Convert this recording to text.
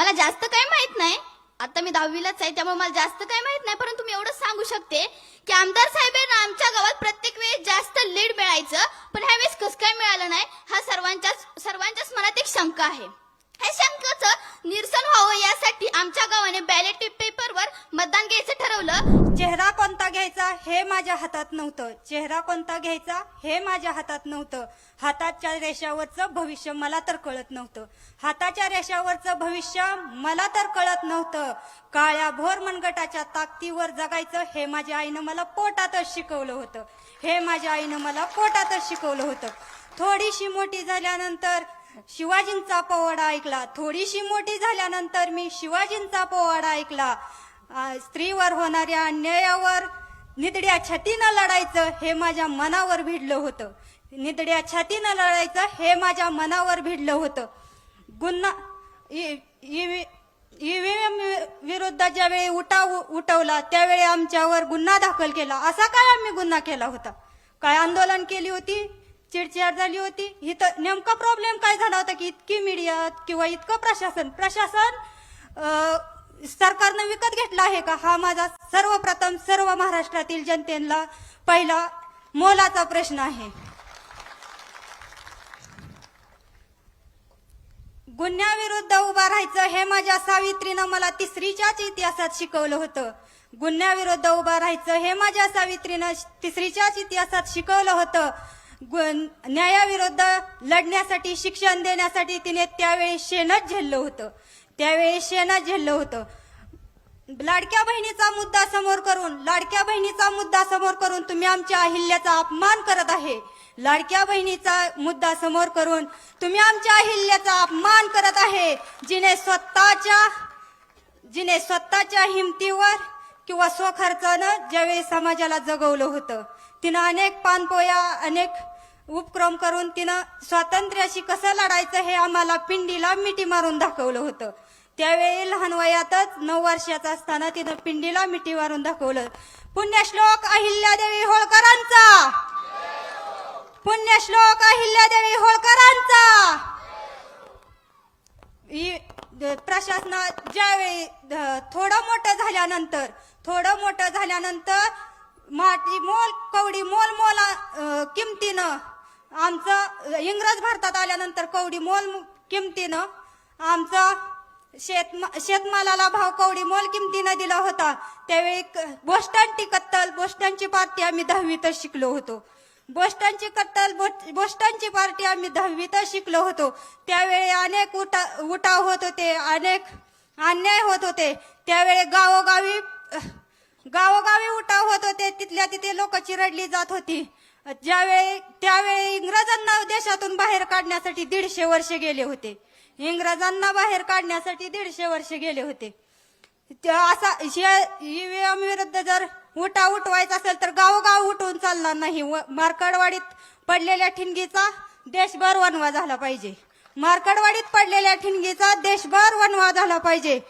मला जास्त काही माहीत नाही. आता मी दहावीलाच आहे त्यामुळे मला जास्त काही माहीत नाही परंतु मी एवढंच सांगू शकते की आमदार साहेबांना आमच्या गावात प्रत्येक वेळेस जास्त लीड मिळायचं पण ह्यावेळेस कसं काय मिळालं नाही हा सर्वांच्याच सर्वांच्याच मनात एक शंका आहे. ह्या शंकाचं निरसन व्हावं यासाठी आमच्या गावाने बॅलेट पेपरवर मतदान घ्यायचं ठरवलं. चेहरा कोणता हे माझ्या हातात नव्हतं. चेहरा कोणता घ्यायचा? हे माझ्या हातात नव्हतं. हाताच्या रेषावरचं भविष्य मला तर कळत नव्हतं. हाताच्या रेषावरचं भविष्य मला तर कळत नव्हतं. काळ्या भोर मनगटाच्या ताकदीवर जगायचं हे माझ्या आईनं मला पोटातच शिकवलं होतं. हे माझ्या आईनं मला पोटातच शिकवलं होतं. थोडीशी मोठी झाल्यानंतर शिवाजींचा पोवाडा ऐकला. थोडीशी मोठी झाल्यानंतर मी शिवाजींचा पोवाडा ऐकला. स्त्रीवर होणाऱ्या अन्यायावर निदड्या छातीनं लढायचं हे माझ्या मनावर भिडलं होतं. निदड्या छातीनं लढायचं हे माझ्या मनावर भिडलं होतं. गुन्हा ईव्हीएम विरुद्ध ज्यावेळी उठाव उठवला त्यावेळी आमच्यावर गुन्हा दाखल केला. असा काय आम्ही गुन्हा केला होता. काय आंदोलन केली होती चिडचिड झाली होती. इथं नेमका प्रॉब्लेम काय झाला होता की इतकी मीडिया किंवा इतकं प्रशासन प्रशासन सरकारनं विकत घेतला आहे का? हा माझा सर्वप्रथम सर्व महाराष्ट्रातील जनतेला पहिला मोलाचा प्रश्न आहे. गुन्ह्याविरुद्ध उभा राहायचं हे माझ्या सावित्रीनं मला तिसरीच्याच इतिहासात शिकवलं होतं. गुन्ह्याविरुद्ध उभा राहायचं हे माझ्या सावित्रीनं तिसरीच्याच इतिहासात शिकवलं होतं. गु- न्यायाविरुद्ध लढण्यासाठी शिक्षण देण्यासाठी तिने त्यावेळी शेणच झेललं होतं. त्यावेळी शेणच झेललं होतं. लाडक्या बहिणीचा मुद्दा समोर करून लाडक्या बहिणीचा मुद्दा समोर करून तुम्ही आमच्या अहिल्याचा अपमान करत आहे. लाडक्या बहिणीचा मुद्दा समोर करून तुम्ही आमच्या अहिल्याचा अपमान करत आहे. जिने स्वतःच्या जिने स्वतःच्या हिमतीवर किंवा स्वखर्चानं ज्यावेळी समाजाला जगवलं होतं तिनं अनेक पानपोया अनेक उपक्रम करून तिनं स्वातंत्र्याशी कसं लढायचं हे आम्हाला पिंडीला मिठी मारून दाखवलं होतं. त्यावेळी लहान वयातच नऊ वर्षाचा असताना तिनं पिंडीला मिठी मारून दाखवलं. पुण्यश्लोक अहिल्यादेवी होळकरांचा. पुण्यश्लोक अहिल्यादेवी होळकरांचा. इ- प्रशासनात ज्यावेळी थोडं मोठं झाल्यानंतर थोडं मोठं झाल्यानंतर माटी मोल कवडी मोल मोला किमतीनं आमचं इंग्रज भारतात आल्यानंतर कवडी मोल किमतीनं आमचं शेत शेतमालाला भाव कवडी मोल किमतीनं दिला होता. त्यावेळी क- बोस्टनची कत्तल बोस्टनची पार्टी आम्ही दहावीतच शिकलो होतो. बोस्टनची कत्तल बोट- बोस्टनची पार्टी आम्ही दहावीतच शिकलो होतो. त्यावेळी अनेक उठा उठाव होत होते अनेक अन्याय होत होते. त्यावेळी गावोगावी गावोगावी उठाव होत होते तिथल्या तिथे लोक चिरडली जात होती. ज्यावेळी त्यावेळी इंग्रजांना देशातून बाहेर काढण्यासाठी दीडशे वर्ष गेले होते. इंग्रजांना बाहेर काढण्यासाठी दीडशे वर्ष गेले होते. त्या असा ईव्हीएम विरुद्ध जर उठा उठवायचा असेल तर गावोगाव उठवून चालणार नाही. व- मार्कडवाडीत पडलेल्या ठिणगीचा देशभर वनवा झाला पाहिजे. मार्कडवाडीत पडलेल्या ठिणगीचा देशभर वनवा झाला पाहिजे.